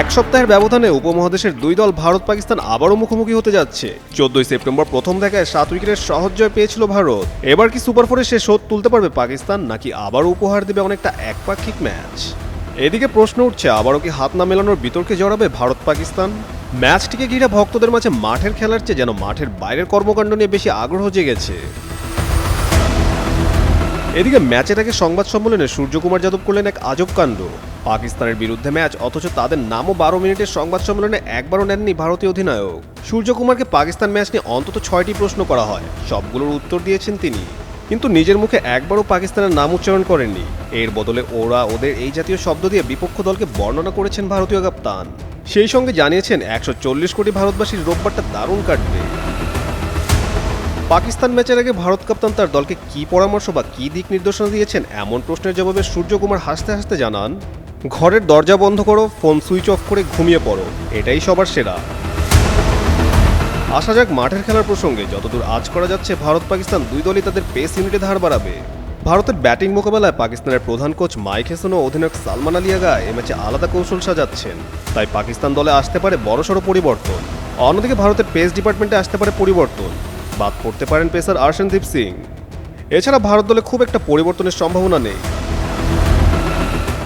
এক সপ্তাহের ব্যবধানে উপমহাদেশের দুই দল ভারত পাকিস্তান আবারও মুখোমুখি হতে যাচ্ছে। চোদ্দই সেপ্টেম্বর প্রথম দেখায় সাত উইকেটের সহজ জয় পেয়েছিল ভারত। এবার কি সুপার ফোরে সে শোধ তুলতে পারবে পাকিস্তান, নাকি আবারও উপহার দেবে অনেকটা একপাক্ষিক ম্যাচ? এদিকে প্রশ্ন উঠছে, আবারও কি হাত না মেলানোর বিতর্কে জড়াবে ভারত পাকিস্তান? ম্যাচটিকে ঘিরে ভক্তদের মাঝে মাঠের খেলার চেয়ে যেন মাঠের বাইরের কর্মকাণ্ড নিয়ে বেশি আগ্রহ জেগেছে। এদিকে ম্যাচের আগে সংবাদ সম্মেলনে সূর্যকুমার যাদব করলেন এক আজব কাণ্ড। পাকিস্তানের বিরুদ্ধে ম্যাচ, অথচ তাদের নামও বারো মিনিটের সংবাদ সম্মেলনে একবারও নেননি ভারতীয় অধিনায়ক। সূর্যকুমারকে পাকিস্তান ম্যাচ নিয়ে অন্তত ছয়টি প্রশ্ন করা হয়। সবগুলোর উত্তর দিয়েছেন তিনি। কিন্তু নিজের মুখে একবারও পাকিস্তানের নাম উচ্চারণ করেননি। এর বদলে ওরা ওদের এই জাতীয় শব্দ দিয়ে বিপক্ষ দলকে বর্ণনা করেছেন ভারতীয় কাপ্তান। সেই সঙ্গে জানিয়েছেন, একশো চল্লিশ কোটি ভারতবাসীর রোববারটা দারুণ কাটবে। পাকিস্তান ম্যাচের আগে ভারত কাপ্তান তার দলকে কি পরামর্শ বা কি দিক নির্দেশনা দিয়েছেন, এমন প্রশ্নের জবাবে সূর্যকুমার হাসতে হাসতে জানান ঘরের দরজা বন্ধ করো ফোন সুইচ অফ করে ঘুমিয়ে পড়ো। এটাই সবার সেরা। আসা যাক মাঠের খেলার প্রসঙ্গে, যতদূর আজ করা যাচ্ছে, ভারত পাকিস্তান দুই দলই তাদের পেস ইউনিটে ধার বাড়াবে। ভারতের ব্যাটিং মোকাবেলায় পাকিস্তানের প্রধান কোচ মাইক হেসন ও অধিনায়ক সালমান আলী আগা এ ম্যাচে আলাদা কৌশল সাজাচ্ছেন। তাই পাকিস্তান দলে আসতে পারে বড়সড় পরিবর্তন। অন্যদিকে ভারতের পেস ডিপার্টমেন্টে আসতে পারে পরিবর্তন। বাদ পড়তে পারেন পেসার আর্শনদীপ সিং। এছাড়া ভারত দলে খুব একটা পরিবর্তনের সম্ভাবনা নেই।